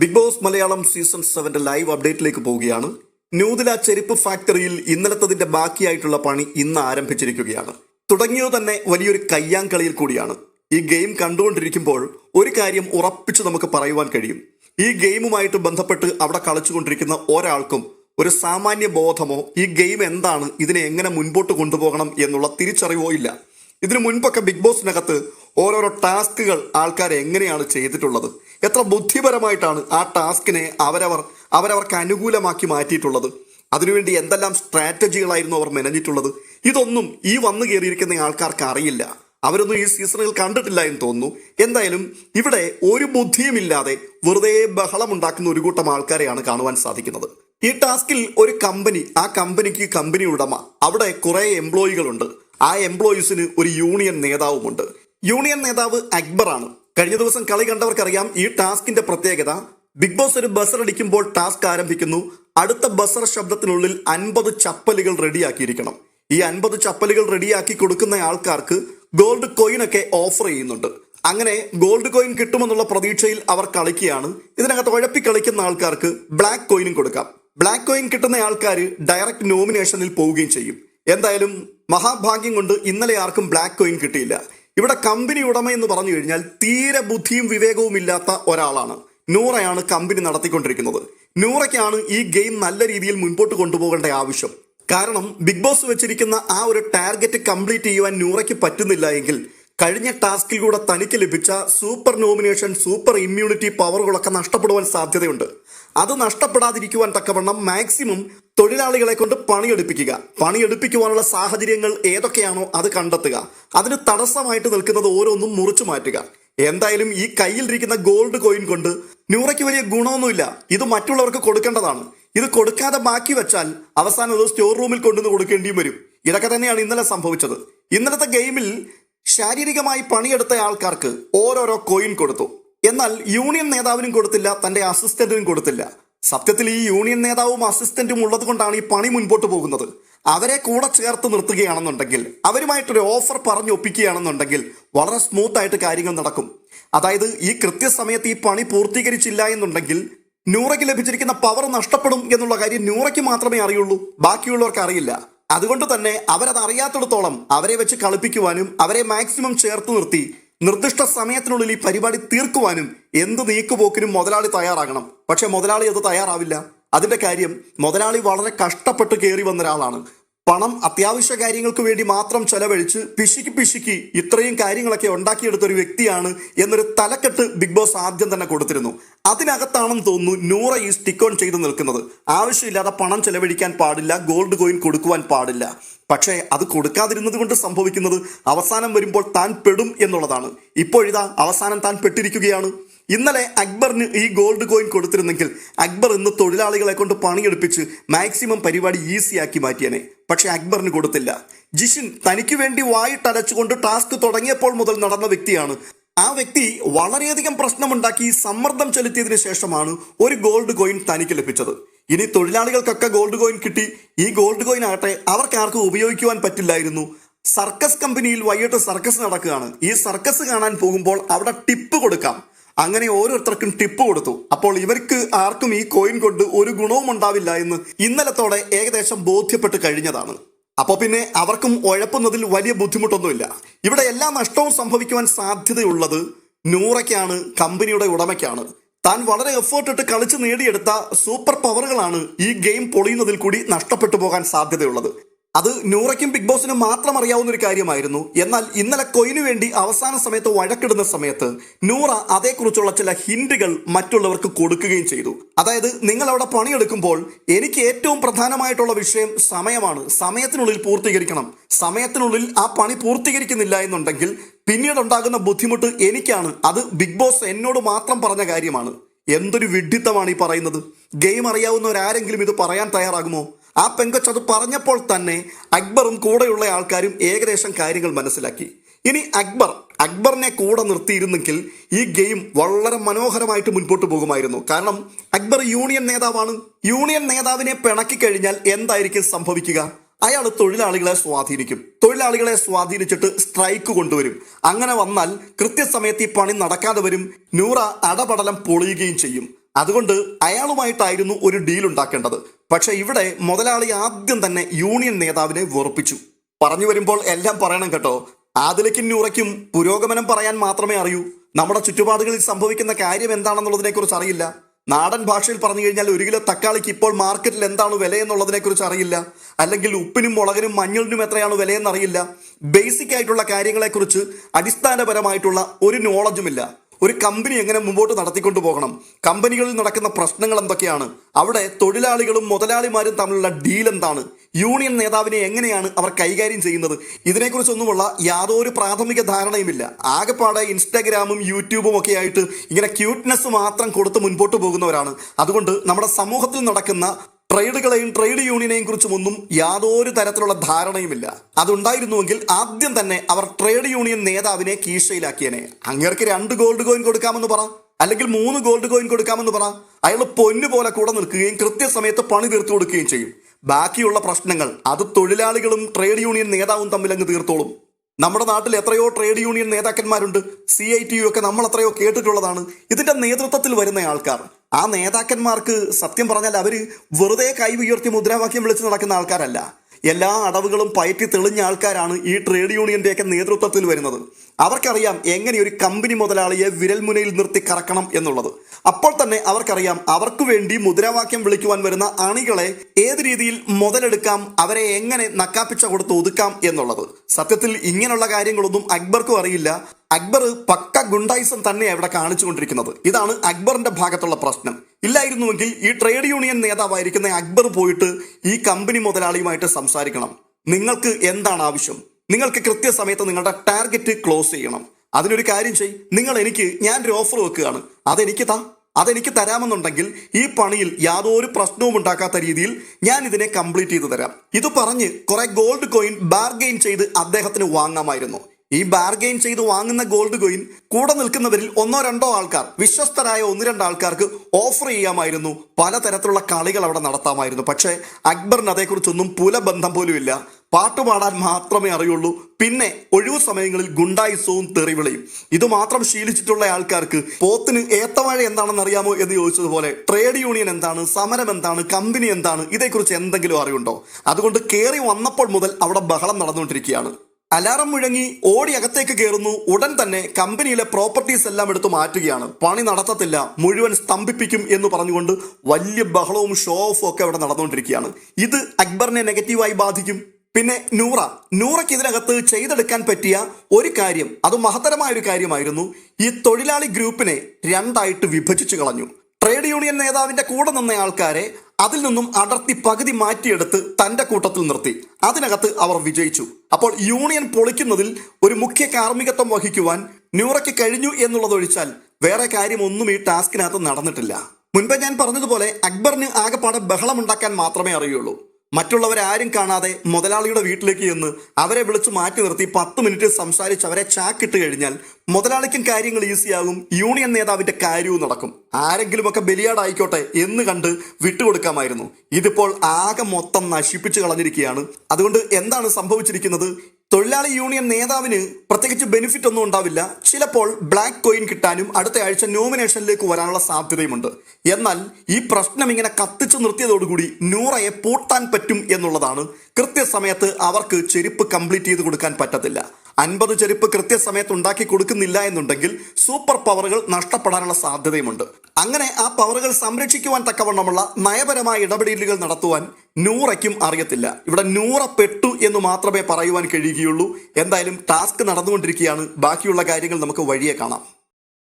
Big Boss Malayalam season സെവന്റെ live അപ്ഡേറ്റിലേക്ക് പോവുകയാണ്. ന്യൂദില ചെരുപ്പ് ഫാക്ടറിയിൽ ഇന്നലത്തതിന്റെ ബാക്കിയായിട്ടുള്ള പണി ഇന്ന് ആരംഭിച്ചിരിക്കുകയാണ്. തുടങ്ങിയോ തന്നെ വലിയൊരു കയ്യാങ്കളിയിൽ കൂടിയാണ്. ഈ ഗെയിം കണ്ടുകൊണ്ടിരിക്കുമ്പോൾ ഒരു കാര്യം ഉറപ്പിച്ച് നമുക്ക് പറയുവാൻ കഴിയും. ഈ ഗെയിമുമായിട്ട് ബന്ധപ്പെട്ട് അവിടെ കളിച്ചുകൊണ്ടിരിക്കുന്ന ഒരാൾക്കും ഒരു സാമാന്യ ബോധമോ ഈ ഗെയിം എന്താണ് ഇതിനെ എങ്ങനെ മുൻപോട്ട് കൊണ്ടുപോകണം എന്നുള്ള തിരിച്ചറിവോ ഇല്ല. ഇതിനു മുൻപൊക്കെ ബിഗ് ബോസിനകത്ത് ഓരോരോ ടാസ്കുകൾ ആൾക്കാർ എങ്ങനെയാണ് ചെയ്തിട്ടുള്ളത്? എത്ര ബുദ്ധിപരമായിട്ടാണ് ആ ടാസ്കിനെ അവരവർ അവരവർക്ക് അനുകൂലമാക്കി മാറ്റിയിട്ടുള്ളത്? അതിനുവേണ്ടി എന്തെല്ലാം സ്ട്രാറ്റജികളായിരുന്നു അവർ മെനഞ്ഞിട്ടുള്ളത്? ഇതൊന്നും ഈ വന്നു കയറിയിരിക്കുന്ന ആൾക്കാർക്ക് അറിയില്ല. അവരൊന്നും ഈ സീസണിൽ കണ്ടിട്ടില്ല എന്ന് തോന്നുന്നു. എന്തായാലും ഇവിടെ ഒരു ബുദ്ധിയുമില്ലാതെ വെറുതെ ബഹളമുണ്ടാക്കുന്ന ഒരു കൂട്ടം ആൾക്കാരെയാണ് കാണുവാൻ സാധിക്കുന്നത്. ഈ ടാസ്കിൽ ഒരു കമ്പനി ആ കമ്പനിക്ക് കമ്പനി ഉടമ. അവിടെ കുറെ എംപ്ലോയികളുണ്ട് ആ എംപ്ലോയീസിന് ഒരു യൂണിയൻ നേതാവുമുണ്ട്. യൂണിയൻ നേതാവ് അക്ബറാണ്. കഴിഞ്ഞ ദിവസം കളി കണ്ടവർക്കറിയാം ഈ ടാസ്കിന്റെ പ്രത്യേകത. ബിഗ് ബോസ് ഒരു ബസർ അടിക്കുമ്പോൾ ടാസ്ക് ആരംഭിക്കുന്നു. അടുത്ത ബസർ ശബ്ദത്തിനുള്ളിൽ അൻപത് ചപ്പലുകൾ റെഡിയാക്കിയിരിക്കണം. ഈ അൻപത് ചപ്പലുകൾ റെഡിയാക്കി കൊടുക്കുന്ന ആൾക്കാർക്ക് ഗോൾഡ് കോയിൻ ഒക്കെ ഓഫർ ചെയ്യുന്നുണ്ട്. അങ്ങനെ ഗോൾഡ് കോയിൻ കിട്ടുമെന്നുള്ള പ്രതീക്ഷയിൽ അവർ കളിക്കുകയാണ്. ഇതിനകത്ത് ഉഴപ്പി കളിക്കുന്ന ആൾക്കാർക്ക് ബ്ലാക്ക് കോയിനും കൊടുക്കാം. ബ്ലാക്ക് കോയിൻ കിട്ടുന്ന ആൾക്കാർ ഡയറക്റ്റ് നോമിനേഷനിൽ പോവുകയും ചെയ്യും. എന്തായാലും മഹാഭാഗ്യം കൊണ്ട് ഇന്നലെ ആർക്കും ബ്ലാക്ക് കോയിൻ കിട്ടിയില്ല. ഇവിടെ കമ്പനി ഉടമ എന്ന് പറഞ്ഞു കഴിഞ്ഞാൽ തീരെ ബുദ്ധിയും വിവേകവും ഇല്ലാത്ത ഒരാളാണ്. നൂറയാണ് കമ്പനി നടത്തിക്കൊണ്ടിരിക്കുന്നത്. നൂറയ്ക്കാണ് ഈ ഗെയിം നല്ല രീതിയിൽ മുൻപോട്ട് കൊണ്ടുപോകേണ്ട ആവശ്യം. കാരണം ബിഗ് ബോസ് വെച്ചിരിക്കുന്ന ആ ഒരു ടാർഗറ്റ് കംപ്ലീറ്റ് ചെയ്യുവാൻ നൂറയ്ക്ക് പറ്റുന്നില്ല എങ്കിൽ കഴിഞ്ഞ ടാസ്കിലൂടെ തനിക്ക് ലഭിച്ച സൂപ്പർ നോമിനേഷൻ സൂപ്പർ ഇമ്മ്യൂണിറ്റി പവറുകളൊക്കെ നഷ്ടപ്പെടുവാൻ സാധ്യതയുണ്ട്. അത് നഷ്ടപ്പെടാതിരിക്കുവാൻ തക്കവണ്ണം മാക്സിമം തൊഴിലാളികളെ കൊണ്ട് പണിയെടുപ്പിക്കുക. പണിയെടുപ്പിക്കുവാനുള്ള സാഹചര്യങ്ങൾ ഏതൊക്കെയാണോ അത് കണ്ടെത്തുക. അതിന് തടസ്സമായിട്ട് നിൽക്കുന്നത് ഓരോന്നും മുറിച്ചു മാറ്റുക. എന്തായാലും ഈ കയ്യിൽ കയ്യിലിരിക്കുന്ന ഗോൾഡ് കോയിൻ കൊണ്ട് നൂറയ്ക്ക് വലിയ ഗുണമൊന്നുമില്ല. ഇത് മറ്റുള്ളവർക്ക് കൊടുക്കേണ്ടതാണ്. ഇത് കൊടുക്കാതെ ബാക്കി വെച്ചാൽ അവസാനം ഒരു സ്റ്റോർ റൂമിൽ കൊണ്ടുവന്ന് കൊടുക്കേണ്ടിയും വരും. ഇതൊക്കെ തന്നെയാണ് ഇന്നലെ സംഭവിച്ചത്. ഇന്നലത്തെ ഗെയിമിൽ ശാരീരികമായി പണിയെടുത്ത ആൾക്കാർക്ക് ഓരോരോ കോയിൻ കൊടുത്തു. എന്നാൽ യൂണിയൻ നേതാവിനും കൊടുത്തില്ല തന്റെ അസിസ്റ്റന്റിനും കൊടുത്തില്ല. സത്യത്തിൽ ഈ യൂണിയൻ നേതാവും അസിസ്റ്റന്റും ഉള്ളത് കൊണ്ടാണ് ഈ പണി മുൻപോട്ട് പോകുന്നത്. അവരെ കൂടെ ചേർത്ത് നിർത്തുകയാണെന്നുണ്ടെങ്കിൽ അവരുമായിട്ടൊരു ഓഫർ പറഞ്ഞൊപ്പിക്കുകയാണെന്നുണ്ടെങ്കിൽ വളരെ സ്മൂത്ത് ആയിട്ട് കാര്യങ്ങൾ നടക്കും. അതായത് ഈ കൃത്യസമയത്ത് ഈ പണി പൂർത്തീകരിച്ചില്ല എന്നുണ്ടെങ്കിൽ നൂറയ്ക്ക് ലഭിച്ചിരിക്കുന്ന പവർ നഷ്ടപ്പെടും എന്നുള്ള കാര്യം നൂറയ്ക്ക് മാത്രമേ അറിയുള്ളൂ. ബാക്കിയുള്ളവർക്ക് അറിയില്ല. അതുകൊണ്ട് തന്നെ അവരത് അറിയാത്തിടത്തോളം അവരെ വെച്ച് കളിപ്പിക്കുവാനും അവരെ മാക്സിമം ചേർത്ത് നിർത്തി നിർദ്ദിഷ്ട സമയത്തിനുള്ളിൽ ഈ പരിപാടി തീർക്കുവാനും എന്ത് നീക്കുപോക്കിനും മുതലാളി തയ്യാറാകണം. പക്ഷെ മുതലാളി അത് തയ്യാറാവില്ല. അതിന്റെ കാര്യം മുതലാളി വളരെ കഷ്ടപ്പെട്ട് കയറി വന്ന ഒരാളാണ് പണം അത്യാവശ്യ കാര്യങ്ങൾക്ക് വേണ്ടി മാത്രം ചെലവഴിച്ച് പിശുക്കി പിശുക്കി ഇത്രയും കാര്യങ്ങളൊക്കെ ഉണ്ടാക്കിയെടുത്ത ഒരു വ്യക്തിയാണ് എന്നൊരു തലക്കെട്ട് ബിഗ് ബോസ് ആദ്യം തന്നെ കൊടുത്തിരുന്നു. അതിനകത്താണെന്ന് തോന്നുന്നു നൂറ ഈ സ്റ്റിക്ക് ഓൺ ചെയ്ത് നിൽക്കുന്നത്. ആവശ്യമില്ലാതെ പണം ചെലവഴിക്കാൻ പാടില്ല ഗോൾഡ് കോയിൻ കൊടുക്കുവാൻ പാടില്ല. പക്ഷേ അത് കൊടുക്കാതിരുന്നത് കൊണ്ട് സംഭവിക്കുന്നത് അവസാനം വരുമ്പോൾ താൻ പെടും എന്നുള്ളതാണ്. ഇപ്പോഴിതാ അവസാനം താൻ പെട്ടിരിക്കുകയാണ്. ഇന്നലെ അക്ബറിന് ഈ ഗോൾഡ് കോയിൻ കൊടുത്തിരുന്നെങ്കിൽ അക്ബർ ഇന്ന് തൊഴിലാളികളെ കൊണ്ട് പണിയെടുപ്പിച്ച് മാക്സിമം പരിപാടി ഈസിയാക്കി മാറ്റിയനെ. പക്ഷെ അക്ബറിന് കൊടുത്തില്ല. ജിഷിൻ തനിക്ക് വേണ്ടി വായിട്ടടച്ചുകൊണ്ട് ടാസ്ക് തുടങ്ങിയപ്പോൾ മുതൽ നടന്ന വ്യക്തിയാണ്. ആ വ്യക്തി വളരെയധികം പ്രശ്നമുണ്ടാക്കി സമ്മർദ്ദം ചെലുത്തിയതിനു ശേഷമാണ് ഒരു ഗോൾഡ് കോയിൻ തനിക്ക് ലഭിച്ചത്. ഇനി തൊഴിലാളികൾക്കൊക്കെ ഗോൾഡ് കോയിൻ കിട്ടി. ഈ ഗോൾഡ് കോയിൻ ആകട്ടെ അവർക്ക് ആർക്കും ഉപയോഗിക്കുവാൻ പറ്റില്ലായിരുന്നു. സർക്കസ് കമ്പനിയിൽ വൈകിട്ട് സർക്കസ് നടക്കുകയാണ്. ഈ സർക്കസ് കാണാൻ പോകുമ്പോൾ അവിടെ ടിപ്പ് കൊടുക്കാം. അങ്ങനെ ഓരോരുത്തർക്കും ടിപ്പ് കൊടുത്തു. അപ്പോൾ ഇവർക്ക് ആർക്കും ഈ കോയിൻ കൊണ്ട് ഒരു ഗുണവും ഉണ്ടാവില്ല എന്ന് ഇന്നലത്തോടെ ഏകദേശം ബോധ്യപ്പെട്ട് കഴിഞ്ഞതാണ്. അപ്പോൾ പിന്നെ അവർക്കും ഉഴപ്പുന്നതിൽ വലിയ ബുദ്ധിമുട്ടൊന്നുമില്ല. ഇവിടെ എല്ലാ നഷ്ടവും സംഭവിക്കുവാൻ സാധ്യതയുള്ളത് നൂറയ്ക്കാണ് കമ്പനിയുടെ ഉടമയ്ക്കാണ്. താൻ വളരെ എഫേർട്ട് ഇട്ട് കളിച്ച് നേടിയെടുത്ത സൂപ്പർ പവറുകളാണ് ഈ ഗെയിം പൊളിയുന്നതിൽ കൂടി നഷ്ടപ്പെട്ടു പോകാൻ സാധ്യതയുള്ളത്. അത് നൂറയ്ക്കും ബിഗ് ബോസിനും മാത്രം അറിയാവുന്ന ഒരു കാര്യമായിരുന്നു. എന്നാൽ ഇന്നലെ കൊയിനു വേണ്ടി അവസാന സമയത്ത് വഴക്കിടുന്ന സമയത്ത് നൂറ അതേക്കുറിച്ചുള്ള ചില ഹിൻഡുകൾ മറ്റുള്ളവർക്ക് കൊടുക്കുകയും ചെയ്തു. അതായത് നിങ്ങൾ അവിടെ പണിയെടുക്കുമ്പോൾ എനിക്ക് ഏറ്റവും പ്രധാനമായിട്ടുള്ള വിഷയം സമയമാണ്. സമയത്തിനുള്ളിൽ പൂർത്തീകരിക്കണം. സമയത്തിനുള്ളിൽ ആ പണി പൂർത്തീകരിക്കുന്നില്ല എന്നുണ്ടെങ്കിൽ പിന്നീട് ഉണ്ടാകുന്ന ബുദ്ധിമുട്ട് എനിക്കാണ്. അത് ബിഗ് ബോസ് എന്നോട് മാത്രം പറഞ്ഞ കാര്യമാണ്. എന്തൊരു വിഡ്ഢിത്തമാണ് ഈ പറയുന്നത്. ഗെയിം അറിയാവുന്നവരാരെങ്കിലും ഇത് പറയാൻ തയ്യാറാകുമോ? ആ പെങ്കൊച്ച് അത് പറഞ്ഞപ്പോൾ തന്നെ അക്ബറും കൂടെയുള്ള ആൾക്കാരും ഏകദേശം കാര്യങ്ങൾ മനസ്സിലാക്കി. ഇനി അക്ബർ അക്ബറിനെ കൂടെ നിർത്തിയിരുന്നെങ്കിൽ ഈ ഗെയിം വളരെ മനോഹരമായിട്ട് മുൻപോട്ട് പോകുമായിരുന്നു. കാരണം അക്ബർ യൂണിയൻ നേതാവാണ്. യൂണിയൻ നേതാവിനെ പിണക്കി കഴിഞ്ഞാൽ എന്തായിരിക്കും സംഭവിക്കുക? അയാൾ തൊഴിലാളികളെ സ്വാധീനിക്കും. തൊഴിലാളികളെ സ്വാധീനിച്ചിട്ട് സ്ട്രൈക്ക് കൊണ്ടുവരും. അങ്ങനെ വന്നാൽ കൃത്യസമയത്ത് ഈ പണി നടക്കാതെ വരും. നൂറ അടപടലം പൊളിയുകയും ചെയ്യും. അതുകൊണ്ട് അയാളുമായിട്ടായിരുന്നു ഒരു ഡീൽ ഉണ്ടാക്കേണ്ടത്. പക്ഷെ ഇവിടെ മുതലാളി ആദ്യം തന്നെ യൂണിയൻ നേതാവിനെ വെറുപ്പിച്ചു. പറഞ്ഞു വരുമ്പോൾ എല്ലാം പറയണം കേട്ടോ. ആദിലയ്ക്കും നൂറയ്ക്കും പുരോഗമനം പറയാൻ മാത്രമേ അറിയൂ. നമ്മുടെ ചുറ്റുപാടുകളിൽ സംഭവിക്കുന്ന കാര്യം എന്താണെന്നുള്ളതിനെക്കുറിച്ച് അറിയില്ല. നാടൻ ഭാഷയിൽ പറഞ്ഞു കഴിഞ്ഞാൽ ഒരു കിലോ തക്കാളിക്ക് ഇപ്പോൾ മാർക്കറ്റിൽ എന്താണ് വില എന്നുള്ളതിനെ കുറിച്ച് അറിയില്ല. അല്ലെങ്കിൽ ഉപ്പിനും മുളകിനും മഞ്ഞളിനും എത്രയാണ് വിലയെന്ന് അറിയില്ല ബേസിക് ആയിട്ടുള്ള കാര്യങ്ങളെക്കുറിച്ച് അടിസ്ഥാനപരമായിട്ടുള്ള ഒരു നോളജുമില്ല ഒരു കമ്പനി എങ്ങനെ മുമ്പോട്ട് നടത്തിക്കൊണ്ടു പോകണം? കമ്പനികളിൽ നടക്കുന്ന പ്രശ്നങ്ങൾ എന്തൊക്കെയാണ്? അവിടെ തൊഴിലാളികളും മുതലാളിമാരും തമ്മിലുള്ള ഡീൽ എന്താണ്? യൂണിയൻ നേതാവിനെ എങ്ങനെയാണ് അവർ കൈകാര്യം ചെയ്യുന്നത്? ഇതിനെക്കുറിച്ചൊന്നുമുള്ള യാതൊരു പ്രാഥമിക ധാരണയുമില്ല. ആകെപ്പാടെ ഇൻസ്റ്റാഗ്രാമും യൂട്യൂബും ഒക്കെ ആയിട്ട് ഇങ്ങനെ ക്യൂട്ട്നെസ് മാത്രം കൊടുത്ത് മുൻപോട്ട് പോകുന്നവരാണ്. അതുകൊണ്ട് നമ്മുടെ സമൂഹത്തിൽ നടക്കുന്ന ട്രേഡുകളെയും ട്രേഡ് യൂണിയനെയും കുറിച്ചുമൊന്നും യാതൊരു തരത്തിലുള്ള ധാരണയുമില്ല. അതുണ്ടായിരുന്നുവെങ്കിൽ ആദ്യം തന്നെ അവർ ട്രേഡ് യൂണിയൻ നേതാവിനെ കീശയിലാക്കിയനെ അങ്ങേർക്ക് രണ്ട് ഗോൾഡ് കോയിൻ കൊടുക്കാമെന്ന് പറ. അല്ലെങ്കിൽ മൂന്ന് ഗോൾഡ് കോയിൻ കൊടുക്കാമെന്ന് പറ. അയാൾ പൊന്നു പോലെ കൂടെ നിൽക്കുകയും കൃത്യസമയത്ത് പണി തീർത്തു കൊടുക്കുകയും ചെയ്യും. ബാക്കിയുള്ള പ്രശ്നങ്ങൾ അത് തൊഴിലാളികളും ട്രേഡ് യൂണിയൻ നേതാവും തമ്മിൽ അങ്ങ് തീർത്തോളും. നമ്മുടെ നാട്ടിൽ എത്രയോ ട്രേഡ് യൂണിയൻ നേതാക്കന്മാരുണ്ട്. സി ഐ ടി യു ഒക്കെ നമ്മൾ എത്രയോ കേട്ടിട്ടുള്ളതാണ്. ഇതിന്റെ നേതൃത്വത്തിൽ വരുന്ന ആൾക്കാർ. ആ നേതാക്കന്മാർക്ക് സത്യം പറഞ്ഞാൽ അവർ വെറുതെ കൈ ഉയർത്തി മുദ്രാവാക്യം വിളിച്ച് നടക്കുന്ന ആൾക്കാരല്ല. എല്ലാ അടവുകളും പയറ്റി തെളിഞ്ഞ ആൾക്കാരാണ് ഈ ട്രേഡ് യൂണിയന്റെയൊക്കെ നേതൃത്വത്തിൽ വരുന്നത്. അവർക്കറിയാം എങ്ങനെ ഒരു കമ്പനി മുതലാളിയെ വിരൽമുനയിൽ നിർത്തി കറക്കണം എന്നുള്ളത്. അപ്പോൾ തന്നെ അവർക്കറിയാം അവർക്ക് വേണ്ടി മുദ്രാവാക്യം വിളിക്കുവാൻ വരുന്ന അണികളെ ഏത് രീതിയിൽ മുതലെടുക്കാം അവരെ എങ്ങനെ നക്കാപ്പിച്ച കൊടുത്ത് ഒതുക്കാം എന്നുള്ളത്. സത്യത്തിൽ ഇങ്ങനെയുള്ള കാര്യങ്ങളൊന്നും അക്ബർക്കും അറിയില്ല. അക്ബർ പക്ക ഗുണ്ടായിസം തന്നെ അവിടെ കാണിച്ചുകൊണ്ടിരിക്കുന്നത്. ഇതാണ് അക്ബറിന്റെ ഭാഗത്തുള്ള പ്രശ്നം. ഇല്ലായിരുന്നുവെങ്കിൽ ഈ ട്രേഡ് യൂണിയൻ നേതാവായിരിക്കുന്ന അക്ബർ പോയിട്ട് ഈ കമ്പനി മുതലാളിയുമായിട്ട് സംസാരിക്കണം. നിങ്ങൾക്ക് എന്താണ് ആവശ്യം? നിങ്ങൾക്ക് കൃത്യസമയത്ത് നിങ്ങളുടെ ടാർഗറ്റ് ക്ലോസ് ചെയ്യണം. അതിനൊരു കാര്യം ചെയ് നിങ്ങൾ എനിക്ക് ഞാൻ ഒരു ഓഫർ വെക്കുകയാണ്. അതെനിക്ക് താ. അതെനിക്ക് തരാമെന്നുണ്ടെങ്കിൽ ഈ പണിയിൽ യാതൊരു പ്രശ്നവും ഉണ്ടാക്കാത്ത രീതിയിൽ ഞാൻ ഇതിനെ കംപ്ലീറ്റ് ചെയ്തു തരാം. ഇത് പറഞ്ഞ് കുറെ ഗോൾഡ് കോയിൻ ബാർഗെയിൻ ചെയ്ത് അദ്ദേഹത്തിന് വാങ്ങാമായിരുന്നു. ഈ ബാർഗെയിൻ ചെയ്ത് വാങ്ങുന്ന ഗോൾഡ് കോയിൻ കൂടെ നിൽക്കുന്നവരിൽ ഒന്നോ രണ്ടോ ആൾക്കാർ വിശ്വസ്തരായ ഒന്ന് രണ്ട് ആൾക്കാർക്ക് ഓഫർ ചെയ്യാമായിരുന്നു. പലതരത്തിലുള്ള കളികൾ അവിടെ നടത്താമായിരുന്നു. പക്ഷേ അക്ബറിന് അതേക്കുറിച്ചൊന്നും പുലബന്ധം പോലുമില്ല. പാട്ടുപാടാൻ മാത്രമേ അറിയുള്ളൂ. പിന്നെ ഒഴിവു സമയങ്ങളിൽ ഗുണ്ടായിസവും തെറിവിളയും. ഇത് മാത്രം ശീലിച്ചിട്ടുള്ള ആൾക്കാർക്ക് പോത്തിന് ഏത്തവാഴ എന്താണെന്ന് അറിയാമോ എന്ന് ചോദിച്ചതുപോലെ ട്രേഡ് യൂണിയൻ എന്താണ് സമരം എന്താണ് കമ്പനി എന്താണ് ഇതേക്കുറിച്ച് എന്തെങ്കിലും അറിവുണ്ടോ? അതുകൊണ്ട് കയറി വന്നപ്പോൾ മുതൽ അവിടെ ബഹളം നടന്നുകൊണ്ടിരിക്കുകയാണ്. അലാറം മുഴങ്ങി ഓടി അകത്തേക്ക് കയറുന്നു ഉടൻ തന്നെ കമ്പനിയിലെ പ്രോപ്പർട്ടീസ് എല്ലാം എടുത്തു മാറ്റുകയാണ്. പണി നടത്തത്തില്ല. മുഴുവൻ സ്തംഭിപ്പിക്കും എന്ന് പറഞ്ഞുകൊണ്ട് വലിയ ബഹളവും ഷോ ഓഫും ഒക്കെ അവിടെ നടന്നുകൊണ്ടിരിക്കുകയാണ്. ഇത് അക്ബറിനെ നെഗറ്റീവായി ബാധിക്കും. പിന്നെ നൂറ. നൂറയ്ക്ക് ഇതിനകത്ത് ചെയ്തെടുക്കാൻ പറ്റിയ ഒരു കാര്യം അത് മഹത്തരമായ ഒരു കാര്യമായിരുന്നു. ഈ തൊഴിലാളി ഗ്രൂപ്പിനെ രണ്ടായിട്ട് വിഭജിച്ചു കളഞ്ഞു. ട്രേഡ് യൂണിയൻ നേതാവിന്റെ കൂടെ നിന്ന ആൾക്കാരെ അതിൽ നിന്നും അടർത്തി പകുതി മാറ്റിയെടുത്ത് തന്റെ കൂട്ടത്തിൽ നിർത്തി. അതിനകത്ത് അവർ വിജയിച്ചു. അപ്പോൾ യൂണിയൻ പൊളിക്കുന്നതിൽ ഒരു മുഖ്യ കാർമ്മികത്വം വഹിക്കുവാൻ ന്യൂറയ്ക്ക് കഴിഞ്ഞു എന്നുള്ളതൊഴിച്ചാൽ വേറെ കാര്യമൊന്നും ഈ ടാസ്കിനകത്ത് നടന്നിട്ടില്ല. മുൻപേ ഞാൻ പറഞ്ഞതുപോലെ അക്ബറിന് ആകെപ്പാടെ ബഹളമുണ്ടാക്കാൻ മാത്രമേ അറിയുള്ളൂ. മറ്റുള്ളവരാരും കാണാതെ മുതലാളിയുടെ വീട്ടിലേക്ക് ചെന്ന് അവരെ വിളിച്ചു മാറ്റി നിർത്തി പത്ത് മിനിറ്റ് സംസാരിച്ച് അവരെ ചാക്കിട്ട് കഴിഞ്ഞാൽ മുതലാളിക്കും കാര്യങ്ങൾ ഈസിയാകും യൂണിയൻ നേതാവിന്റെ കാര്യവും നടക്കും. ആരെങ്കിലുമൊക്കെ ബലിയാടായിക്കോട്ടെ എന്ന് കണ്ട് വിട്ടുകൊടുക്കാമായിരുന്നു. ഇതിപ്പോൾ ആകെ മൊത്തം നശിപ്പിച്ചു കളഞ്ഞിരിക്കുകയാണ്. അതുകൊണ്ട് എന്താണ് സംഭവിച്ചിരിക്കുന്നത്? തൊഴിലാളി യൂണിയൻ നേതാവിന് പ്രത്യേകിച്ച് ബെനിഫിറ്റ് ഒന്നും ഉണ്ടാവില്ല. ചിലപ്പോൾ ബ്ലാക്ക് കോയിൻ കിട്ടാനും അടുത്ത ആഴ്ച നോമിനേഷനിലേക്ക് വരാനുള്ള സാധ്യതയുമുണ്ട്. എന്നാൽ ഈ പ്രശ്നം ഇങ്ങനെ കത്തിച്ചു നിർത്തിയതോടുകൂടി നൂറയെ പൂട്ടാൻ പറ്റും എന്നുള്ളതാണ്. കൃത്യസമയത്ത് അവർക്ക് ചെരുപ്പ് കംപ്ലീറ്റ് ചെയ്ത് കൊടുക്കാൻ പറ്റത്തില്ല. അൻപത് ചെരുപ്പ് കൃത്യസമയത്ത് ഉണ്ടാക്കി കൊടുക്കുന്നില്ല എന്നുണ്ടെങ്കിൽ സൂപ്പർ പവറുകൾ നഷ്ടപ്പെടാനുള്ള സാധ്യതയുമുണ്ട്. അങ്ങനെ ആ പവറുകൾ സംരക്ഷിക്കുവാൻ തക്കവണ്ണമുള്ള നയപരമായ ഇടപെടലുകൾ നടത്തുവാൻ നൂറയ്ക്കും അറിയത്തില്ല. ഇവിടെ നൂറ പെട്ടു എന്ന് മാത്രമേ പറയുവാൻ കഴിയുകയുള്ളൂ. എന്തായാലും ടാസ്ക് നടന്നുകൊണ്ടിരിക്കുകയാണ്. ബാക്കിയുള്ള കാര്യങ്ങൾ നമുക്ക് വഴിയെ കാണാം.